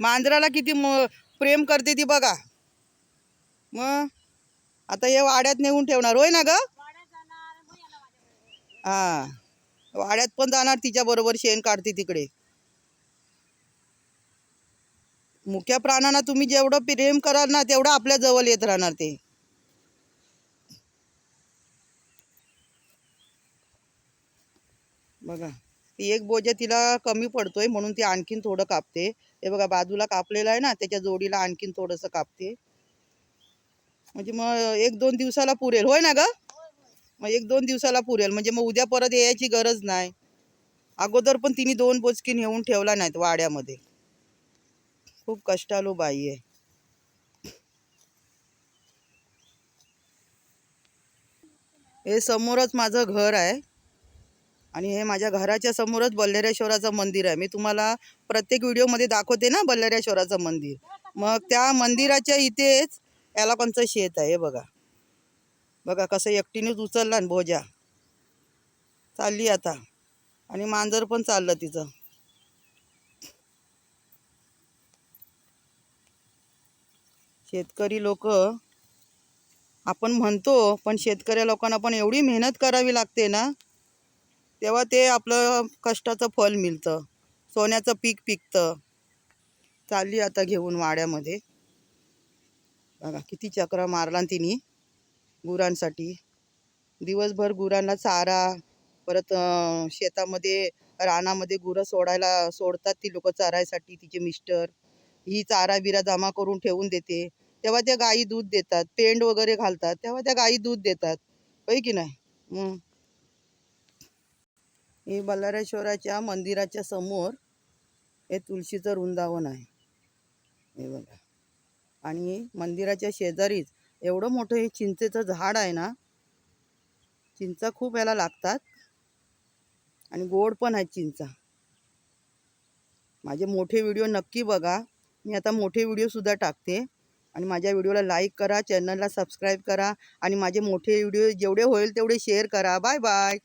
मांजराला किती म प्रेम करते ती बघा. मग आता हे वाड्यात नेऊन ठेवणार होय ना ग? हा. वाड्यात पण जाणार तिच्या बरोबर शेण काढते तिकडे. मुख्या प्राण्यांना तुम्ही जेवढं प्रेम कराल ना तेवढं आपल्या जवळ येत राहणार ते. बघा. ती एक बोजा तिला कमी पडतोय म्हणून ती आणखीन थोडं कापते. हे बघा बाजूला कापलेलं आहे ना त्याच्या जोडीला आणखीन थोडंसं कापते. म्हणजे मग एक दोन दिवसाला पुरेल. होय ना ग? मग एक दोन दिवसाला पुरेल. म्हणजे मग उद्या परत यायची गरज नाही. अगोदर पण तिने दोन बोचकी नेऊन ठेवला नाहीत वाड्यामध्ये. खूप कष्टालू बाई आहे. हे समोरच माझं घर आहे. आणि हे माझ्या घराच्या समोरच बल्लेरेश्वराचं मंदिर आहे. मी तुम्हाला प्रत्येक व्हिडिओमध्ये दाखवते ना बल्लेरेश्वराचं मंदिर. मग त्या मंदिराच्या इथेच याला शेत आहे बघा. बघा कसं एकटीनेच उचलला ना भोजा चालली आता. आणि मांजर पण चाललं तिचं. शेतकरी लोक आपण म्हणतो पण शेतकऱ्या लोकांना पण एवढी मेहनत करावी लागते ना. तेव्हा ते आपलं कष्टाचं फल मिळतं. सोन्याचं पीक पिकतं. चालली आता घेऊन वाड्यामध्ये. बघा किती चक्र मारला तिने गुरांसाठी. दिवसभर गुरांना चारा परत शेतामध्ये रानामध्ये गुरं सोडायला सोडतात ती लोक चरायसाठी तिचे मिस्टर. ही चारा बिरा जमा करून ठेवून देते. तेव्हा त्या गायी दूध देतात. पेंड वगैरे घालतात. तेव्हा त्या गायी दूध देतात. होय की नाही? मग हे बल्लारेश्वराच्या मंदिराच्या समोर हे तुळशीचं वृंदावन आहे. हे बघा. आणि मंदिराच्या शेजारीच एवढं मोठं हे चिंचेचं झाड आहे ना चिंचा खूप याला लागतात. आणि गोड पण आहेत चिंचा. माझे मोठे व्हिडिओ नक्की बघा. मी आता मोठे व्हिडिओसुद्धा टाकते. आणि माझ्या व्हिडिओला लाईक करा चॅनलला सबस्क्राईब करा. आणि माझे मोठे व्हिडिओ जेवढे होईल तेवढे शेअर करा. Bye bye.